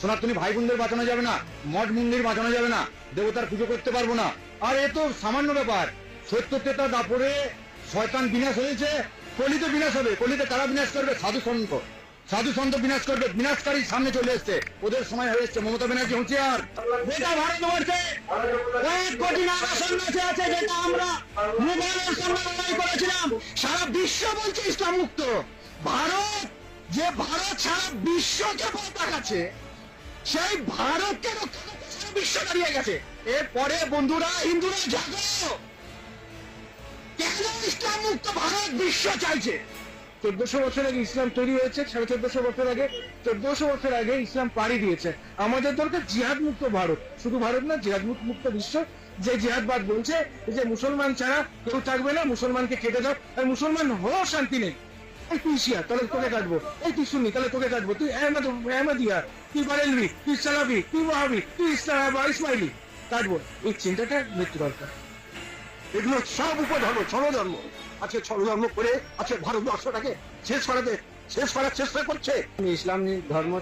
সনাতনী ভাই বোনদের বাঁচানো যাবে না, মঠ মন্দির বাঁচানো যাবে না, দেবতার পুজো করতে পারব না। আর এ তো সামান্য ব্যাপার, সত্য তেতা দাপরে শয়তান বিনাশ হয়েছে, কলিতে বিনাশ হবে, কলিতে কারা বিনাশ করবে, সাধু সন্ত। সাধু সন্ত বিনাশ করবে, বিনাশকারী সামনে চলে এসছে, ওদের সময় হয়ে এসছে, মমতা ব্যানার্জি হুঁশিয়ার। যেটা ভারতবর্ষে কয়েক কোটি নাগা সন্ন্যাসী আছে যেটা আমরা মুঘলের সঙ্গে লড়াই করেছিলাম, সারা বিশ্ব বলছে ইসলাম মুক্ত। ভারত, যে ভারত সারা বিশ্বকে পথ দেখাচ্ছে সেই ভারতকে বিশ্ব দাঁড়িয়ে গেছে। এরপরে বন্ধুরা, হিন্দুরা জাগো কেন ইসলাম মুক্ত ভারত বিশ্ব চাইছে? চোদ্দশো বছর আগে ইসলাম তৈরি হয়েছে, সাড়ে চোদ্দশো বছর আগে, চোদ্দশো বছর আগে ইসলাম পাড়ি দিয়েছে। আমাদের দরকার জিহাদ মুক্ত ভারত। শুধু ভারত না জিহাদ মুক্ত বিশ্ব। যে জিহাদবাদ বলছে, যে মুসলমান ছাড়া কেউ থাকবে না, মুসলমানকে কেটে দাও। আর মুসলমান হওয়ার শান্তি নেই। এই তুই শিয়া তাহলে তোকে কাটবো। এই তুই শুনি তাহলে তোকে কাটবো। তুই তুই বারেলবি তুই তুই তুই ইসমাইলি। কাটবো। এই চিন্তাটা মৃত্যু দরকার। এগুলো সব উপধর্ম আজকে করে আজকে ভারতবর্ষটাকে শেষ করাতে, শেষ করার চেষ্টা করছে। ইসলাম ধর্ম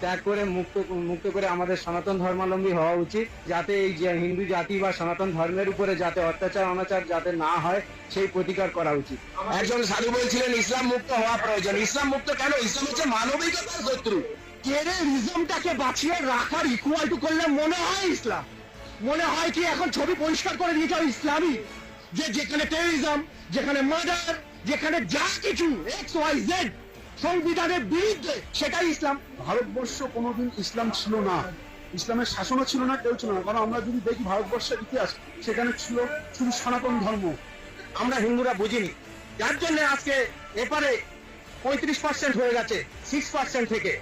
ত্যাগ করে মুক্ত মুক্ত করে আমাদের সনাতন ধর্মাবলম্বী হওয়া উচিত যাতে এই যে হিন্দু জাতি বা সনাতন ধর্মের উপরে যাতে অত্যাচার অনাচার যাতে না হয় সেই প্রতিকার করা উচিত। একজন সাধু বলছিলেন ইসলাম মুক্ত হওয়া প্রয়োজন। ইসলাম মুক্ত কেন? ইসলাম হচ্ছে মানবিকতার শত্রু। টেরিজমটাকে বাঁচিয়ে রাখার ইকুয়াল টু করলে মনে হয় ইসলাম? মনে হয় কি এখন ছবি পরিষ্কার করে দিয়েছে ইসলামই যে যেখানে টেরিজম যেখানে মার্ডার যেখানে যা কিছু এক্স ওয়াই জেড সংবিধানের বিরুদ্ধে সেটাই ইসলাম। ভারতবর্ষ কোনোদিন ইসলাম ছিল না। ইসলামের শাসনও ছিল না, কেউ ছিল না। কারণ আমরা যদি দেখি ভারতবর্ষের ইতিহাস, সেখানে ছিল শুধু সনাতন ধর্ম। আমরা হিন্দুরা বুঝিনি। যার জন্য আজকে এপারে পঁয়ত্রিশ পার্সেন্ট হয়ে গেছে সিক্স পার্সেন্ট থেকে।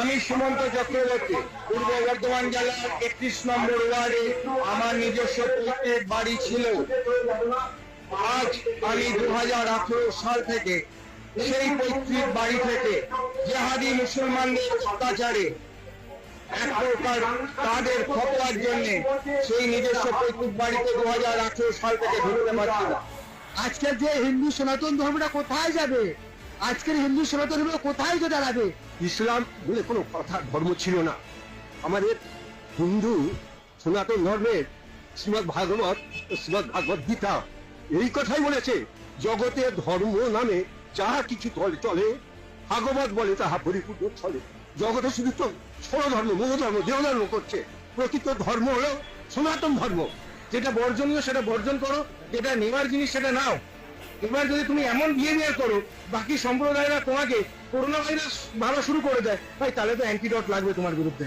আমি সুমন্ত চক্রবর্তী, পূর্ব বর্ধমান জেলার একত্রিশ নম্বর ওয়ার্ডে আমার নিজস্ব বাড়ি ছিল। আজ আমি দু হাজার আঠেরো সাল থেকে সেই পৈতৃক বাড়ি থেকে জেহাদি মুসলমানদের অত্যাচারে এক প্রকার তাদের খতোয়ার জন্য সেই নিজস্ব পৈতৃক বাড়িতে দু হাজার আঠেরো সাল থেকে ঢুকতে পারছি না। আজকের যে হিন্দু সনাতন ধর্মটা কোথায় যাবে? আজকের হিন্দু সনাতন ধর্ম কোথায় যে দাঁড়াবে? ইসলাম বলে কোনো কথা ধর্ম ছিল না। আমাদের হিন্দু সনাতন ধর্মের শ্রীমদ ভাগবত শ্রীমদ ভাগবত গীতা এই কথাই বলেছে জগতে ধর্ম নামে যাহা কিছু চলে চলে, ভাগবত বলে তাহা পরিপূর্ণ চলে। জগতে শুধু তো ধর্ম মনোধর্ম দেহধর্ম করছে। প্রকৃত ধর্ম হলো সনাতন ধর্ম। যেটা বর্জনীয়, সেটা বর্জন করো। যেটা নেওয়ার জিনিস, সেটা নাও। এবার যদি তুমি এমন বিহেভিয়ার করো, বাকি সম্প্রদায়রা তোমাকে করোনা ভাইরাস ভাবা শুরু করে দেয়, ভাই তাহলে তো অ্যান্টিডট লাগবে তোমার বিরুদ্ধে।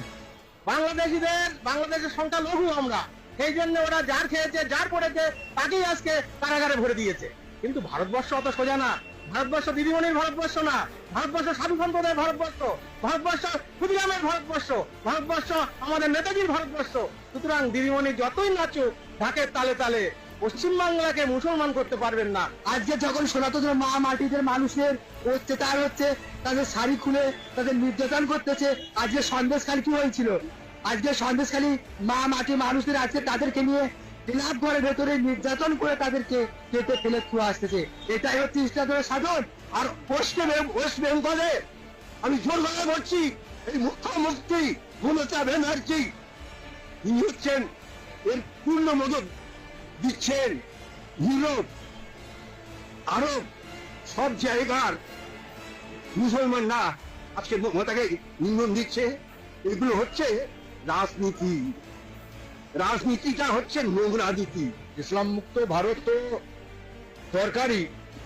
বাংলাদেশিদের, বাংলাদেশের সংখ্যা লঘু আমরা। সেই জন্য ওরা যার খেয়েছে, যার পড়েছে, তাকেই আজকে কারাগারে ভরে দিয়েছে। কিন্তু ভারতবর্ষ অত সোজা না। ভারতবর্ষ দিদিমণির ভারতবর্ষ না, ভারতবর্ষ সাধু সম্প্রদায়ের ভারতবর্ষ ভারতবর্ষ ক্ষুদিরামের ভারতবর্ষ ভারতবর্ষ আমাদের নেতাজির ভারতবর্ষ। সুতরাং দিদিমণি যতই নাচুক, ঢাকের তালে তালে পশ্চিমবাংলাকে মুসলমান করতে পারবেন না। আজকে যখন সনাতন মা মাটিদের মানুষের অত্যাচার হচ্ছে তাদের শাড়ি খুলে তাদের নির্যাতন করতেছে, আজকে সন্দেশখালি কি হয়েছিল? আজকে সন্দেশখালি মা মাটি মানুষদের আজকে তাদেরকে নিয়ে ক্লাব ঘরের ভেতরে নির্যাতন করে তাদেরকে কেটে ফেলে খুঁড়ে আসতেছে। এটাই হচ্ছে ইসলামের সাধন। আর পশ্চিম ওয়েস্ট বেঙ্গলে আমি জোর গলা বলছি, এই মুখ্যমন্ত্রী মমতা ব্যানার্জি ইনি হচ্ছেন এর পূর্ণ মদত দিচ্ছেন ইউরোপ, আরব, সব জায়গার মুসলমানরা আজকে মমতাকে ইন্ধন দিচ্ছে। এগুলো হচ্ছে রাজনীতি। রাজনীতিটা হচ্ছে নোংরা নীতি। ইসলাম মুক্ত ভারত তো দরকারই।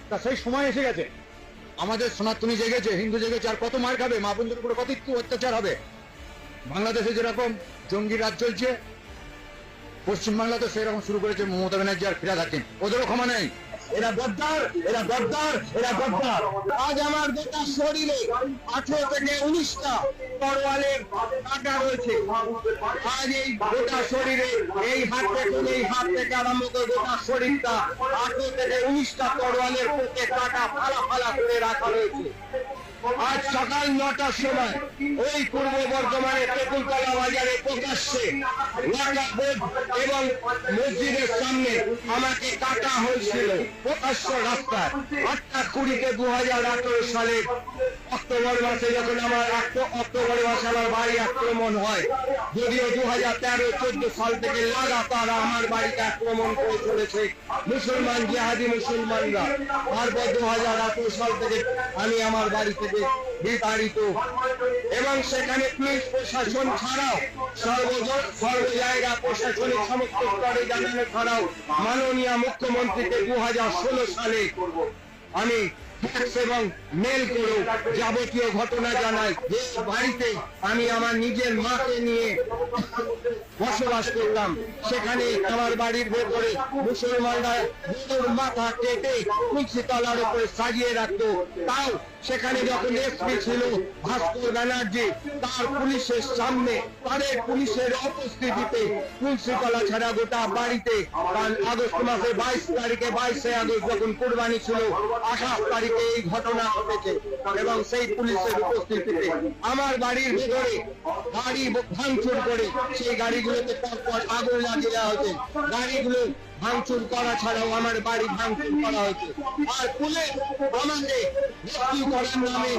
তা সেই সময় এসে গেছে। আমাদের সনাতনী জেগেছে, হিন্দু জেগেছে, আর কত মার খাবে? মা বোনদের উপরে কত একটু অত্যাচার হবে? বাংলাদেশে যেরকম জঙ্গি রাজ চলছে পশ্চিমবাংলা তো সেরকম শুরু করেছে মমতা ব্যানার্জি আর ফিরাদ হাকিম। ওদেরও ক্ষমা নেই। এরা গদ্দার এরা গদ্দার এরা গদ্দার। আজ আমার গোটা শরীরে আঠেরো থেকে উনিশটা তরোয়ালের কাটা রয়েছে। আজ এই গোটা শরীরে এই হাত থেকে, এই হাত থেকে আরম্ভ করে গোটা শরীরটা আঠেরো থেকে উনিশটা তরোয়ালের পোকে কাটা ফালা ফালা করে রাখা রয়েছে। আজ সকাল নটার সময় ওই পূর্ব বর্ধমানের তেঁতুলতলা বাজারে প্রকাশ্যে এবং মসজিদের সামনে আমাকে কাটা হয়েছিল। প্রকাশ্য রাস্তায় আটটা কুড়িতে দু হাজার আঠারো সালে অক্টোবর মাসে যখন আমার অক্টোবর মাসে আমার বাড়ি আক্রমণ হয়, যদিও দু হাজার তেরো চোদ্দ সাল থেকে লাগাতার আমার বাড়িতে আক্রমণ করে চলেছে মুসলমান জিহাদি মুসলমানরা। তারপর দু হাজার আঠারো সাল থেকে আমি আমার বাড়ি থেকে বিতাড়িত। এবং সেখানে পুলিশ প্রশাসন ছাড়াও সর্ব সর্ব জায়গা প্রশাসনিক সমস্ত স্তরে জানানো ছাড়াও মাননীয় মুখ্যমন্ত্রীকে দু হাজার ষোলো সালে আমি এবং মেল করেও যাবতীয় ঘটনা জানাই। যে বাড়িতে আমি আমার নিজের মাকে নিয়ে বসবাস করতাম, সেখানে আমার বাড়ির ভেতরে মুসলমানরা মাথা কেটে তুলসী তলার উপরে সাজিয়ে রাখতো। তাও সেখানে যখন এসপি ছিল ভাস্কর ব্যানার্জি, তার পুলিশের সামনে তাদের পুলিশের উপস্থিতিতে তুলসীতলা ছাড়া গোটা বাড়িতে আগস্ট মাসে বাইশ তারিখে, বাইশে আগস্ট যখন কোরবানি ছিল, আঠাশ তারিখে এই ঘটনা ঘটেছে এবং সেই পুলিশের উপস্থিতিতে আমার বাড়ির ভেতরে গাড়ি ভাঙচুর করে সেই গাড়িগুলোতে পরপর আগুন লাগিয়ে দেওয়া হয়েছে। গাড়িগুলো ভাঙচুর করা ছাড়াও আমার বাড়ি ভাঙচুর করা হয়েছে। আর পুলিশ আমাকে করার নামে